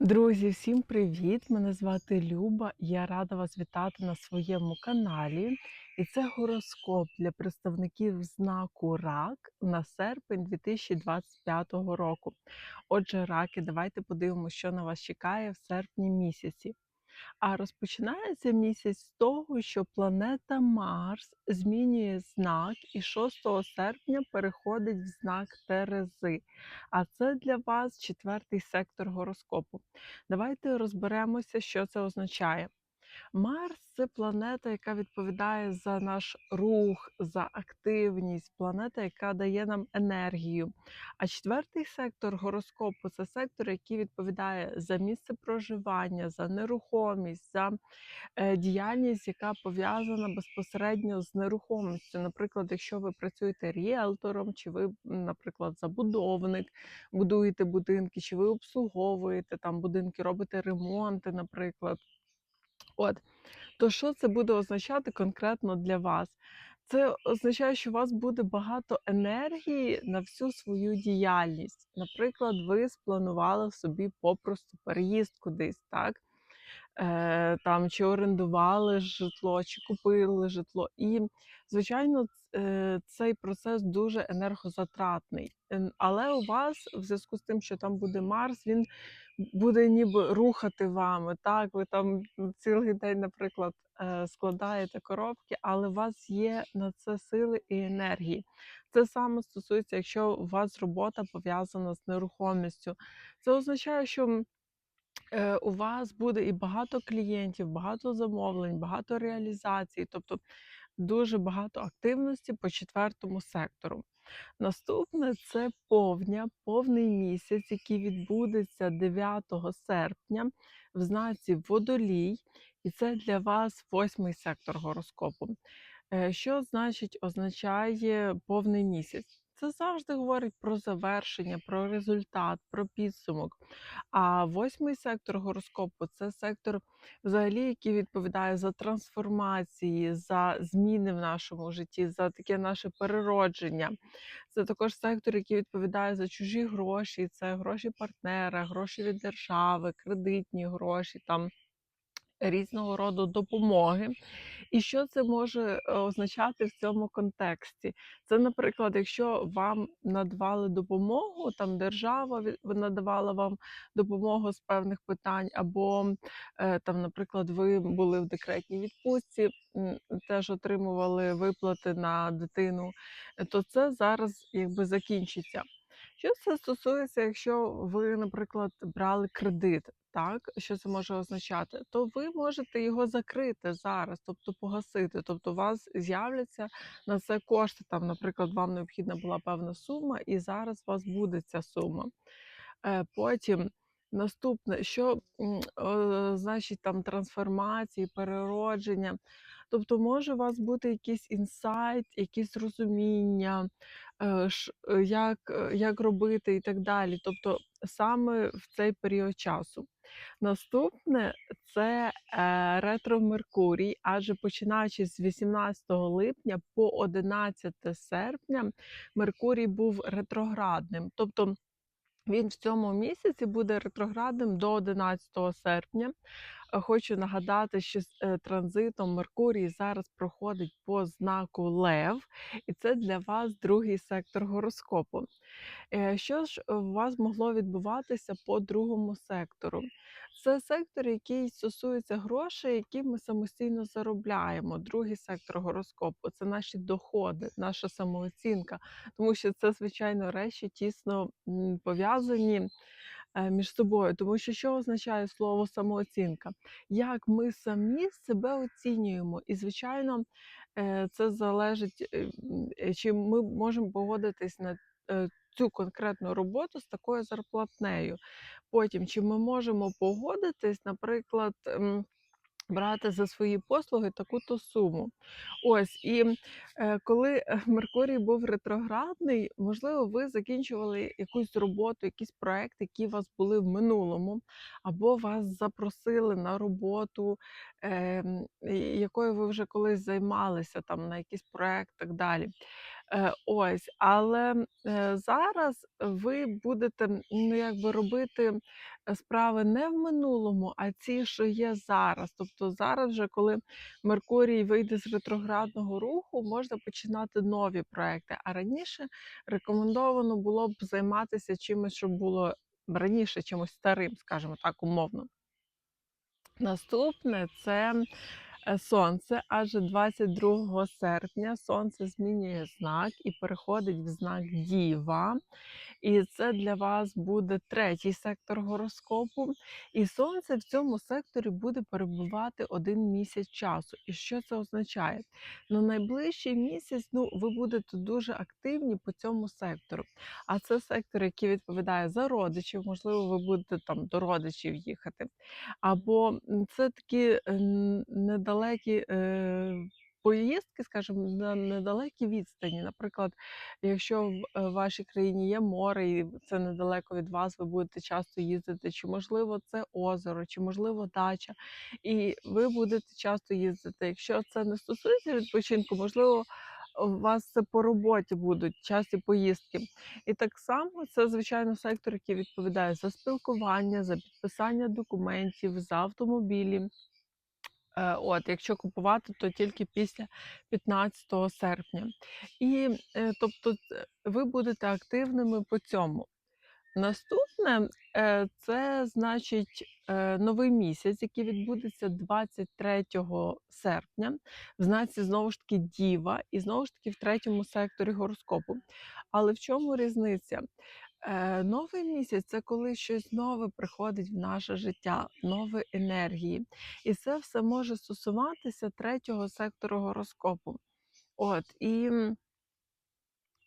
Друзі, всім привіт! Мене звати Люба. Я рада вас вітати на своєму каналі. І це гороскоп для представників знаку РАК на серпень 2025 року. Отже, раки, давайте подивимося, що на вас чекає в серпні місяці. А розпочинається місяць з того, що планета Марс змінює знак і 6 серпня переходить в знак Терези. А це для вас четвертий сектор гороскопу. Давайте розберемося, що це означає. Марс це планета, яка відповідає за наш рух, за активність, планета, яка дає нам енергію. А четвертий сектор гороскопу це сектор, який відповідає за місце проживання, за нерухомість, за е, діяльність, яка пов'язана безпосередньо з нерухомістю. Наприклад, якщо ви працюєте ріелтором, чи ви, наприклад, забудовник, будуєте будинки, чи ви обслуговуєте там будинки, робите ремонти, наприклад. От, то що це буде означати конкретно для вас? Це означає, що у вас буде багато енергії на всю свою діяльність. Наприклад, ви спланували собі попросту переїзд кудись, так? Е, там чи орендували житло, чи купили житло. І, звичайно, цей процес дуже енергозатратний. Але у вас, в зв'язку з тим, що там буде Марс, він буде ніби рухати вами. Так, ви там цілий день, наприклад, е, складаєте коробки, але у вас є на це сили і енергії. Це саме стосується, якщо у вас робота пов'язана з нерухомістю. Це означає, що е, у вас буде і багато клієнтів, багато замовлень, багато реалізацій, тобто дуже багато активності по четвертому сектору. Наступне це повня, повний місяць, який відбудеться 9 серпня в знаці Водолій, і це для вас восьмий сектор гороскопу. Е, Що значить означає повний місяць? Це завжди говорить про завершення, про результат, про підсумок. А восьмий сектор гороскопу це сектор, взагалі, який відповідає за трансформації, за зміни в нашому житті, за таке наше переродження. Це також сектор, який відповідає за чужі гроші, це гроші партнера, гроші від держави, кредитні гроші, там різного роду допомоги. І що це може е, означати в цьому контексті? Це, наприклад, якщо вам надавали допомогу, там держава надавала вам допомогу з певних питань, або е, там, наприклад, ви були в декретній відпустці, теж отримували виплати на дитину, е, то це зараз якби закінчиться. Що це стосується, якщо ви, наприклад, брали кредит, так, що це може означати, то ви можете його закрити зараз, тобто погасити. Тобто, у вас з'являться на це кошти. Там, наприклад, вам необхідна була певна сума, і зараз у вас буде ця сума. Е, Потім наступне, що значить там трансформації, переродження. Тобто, може у вас бути якийсь інсайт, якісь розуміння, е, е, як, е, як робити і так далі. Тобто, саме в цей період часу. Наступне це ретро Меркурій, адже починаючи з 18 липня по 11 серпня, Меркурій був ретроградним. Тобто він в цьому місяці буде ретроградним до 11 серпня. Е, Хочу нагадати, що з, е, транзитом Меркурій зараз проходить по знаку Лев, і це для вас другий сектор гороскопу. Е, Що ж у вас могло відбуватися по другому сектору? Це сектор, який стосується грошей, які ми самостійно заробляємо. Другий сектор гороскопу це наші доходи, наша самооцінка, тому що це, звичайно, речі тісно пов'язані між собою. Тому що що означає слово самооцінка? Як ми самі себе оцінюємо? І, звичайно, е, це залежить, е, е, чи ми можемо погодитись на е, цю конкретну роботу з такою зарплатнею. Потім, чи ми можемо погодитись, наприклад, брати за свої послуги таку-то суму. Ось і е, коли е, Меркурій був ретроградний, можливо, ви закінчували якусь роботу, якийсь проект, які у вас були в минулому, або вас запросили на роботу, і- якою ви вже колись займалися, там на якийсь проект, так далі. Е, ось, але, е, зараз ви будете, ну, якби робити, е, справи не в минулому, а ці, що є зараз. Тобто зараз вже, коли Меркурій вийде з ретроградного руху, можна починати нові проекти. А раніше рекомендовано було б займатися чимось, що було раніше, чимось старим, скажімо так, умовно. Наступне це сонце, адже 22 серпня сонце змінює знак і переходить в знак Діва. І це для вас буде третій сектор гороскопу. І сонце в цьому секторі буде перебувати один місяць часу. І що це означає? На найближчий місяць ну, ви будете дуже активні по цьому сектору. А це сектор, який відповідає за родичів, можливо, ви будете там до родичів їхати. Або це такі е, н- недалекі. Е, Поїздки, скажімо, на недалекій відстані. Наприклад, якщо в е, вашій країні є море, і це недалеко від вас, ви будете часто їздити, чи можливо це озеро, чи можливо дача, і ви будете часто їздити. Якщо це не стосується відпочинку, можливо. У вас це по роботі будуть часті поїздки. І так само це, звичайно, сектор, який відповідає за спілкування, за підписання документів, за автомобілі. Е, От, якщо купувати, то тільки після 15 серпня. І е, тобто ви будете активними по цьому. Наступне е, це значить е, новий місяць, який відбудеться 23 серпня, в знаці знову ж таки Діва, і знову ж таки в третьому секторі гороскопу. Але в чому різниця? Е, Новий місяць це коли щось нове приходить в наше життя, нові енергії. І це все може стосуватися третього сектору гороскопу. От, і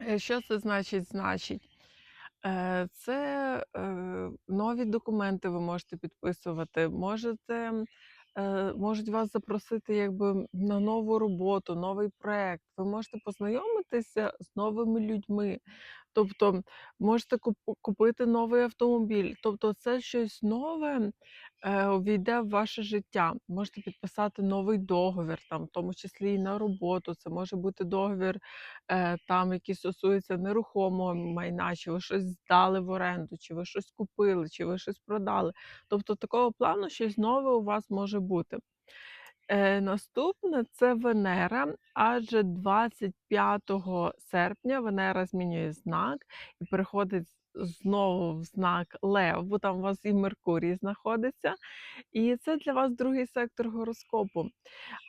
е, що це значить? Значить. Е, Це нові документи ви можете підписувати, можете, можуть вас запросити якби на нову роботу, новий проект. Ви можете познайомитися з новими людьми. Тобто можете купити новий автомобіль. Тобто, це щось нове е, увійде в ваше життя. Можете підписати новий договір, там, в тому числі і на роботу. Це може бути договір е, там, який стосується нерухомого майна, чи ви щось здали в оренду, чи ви щось купили, чи ви щось продали. Тобто такого плану щось нове у вас може бути. Е, наступне це Венера, адже 25 серпня Венера змінює знак і переходить знову в знак Лев, бо там у вас і Меркурій знаходиться. І це для вас другий сектор гороскопу.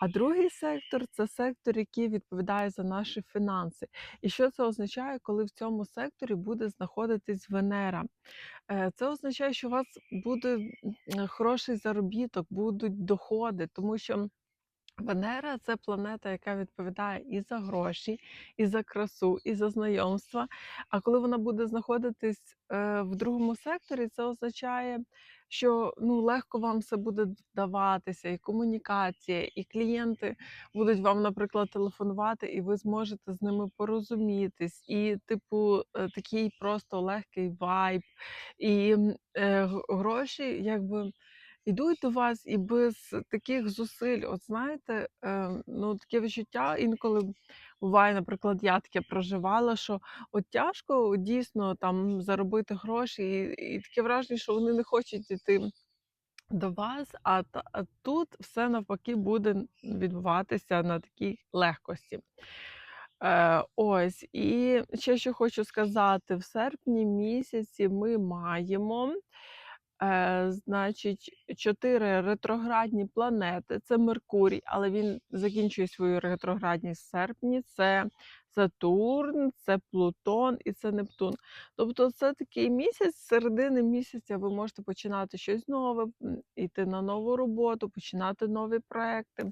А другий сектор це сектор, який відповідає за наші фінанси. І що це означає, коли в цьому секторі буде знаходитись Венера? Е, Це означає, що у вас буде хороший заробіток, будуть доходи, тому що. Венера це планета, яка відповідає і за гроші, і за красу, і за знайомства. А коли вона буде знаходитись е, в другому секторі, це означає, що ну, легко вам все буде вдаватися, і комунікація, і клієнти будуть вам, наприклад, телефонувати, і ви зможете з ними порозумітись. І, типу, е, такий просто легкий вайб, і е, гроші, якби. Ідуть до вас і без таких зусиль. От знаєте, е, ну таке відчуття інколи буває, наприклад, я таке проживала, що от тяжко дійсно там заробити гроші, і, і таке враження, що вони не хочуть йти до вас, а, а тут все навпаки буде відбуватися на такій легкості. Е, ось, і ще що хочу сказати: в серпні місяці ми маємо. Е, значить, чотири ретроградні планети. Це Меркурій, але він закінчує свою ретроградність в серпні. Це Сатурн, це Плутон і це Нептун. Тобто, це такий місяць, середини місяця ви можете починати щось нове, йти на нову роботу, починати нові проекти.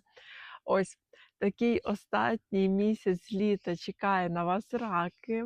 Ось такий останній місяць літа чекає на вас раки.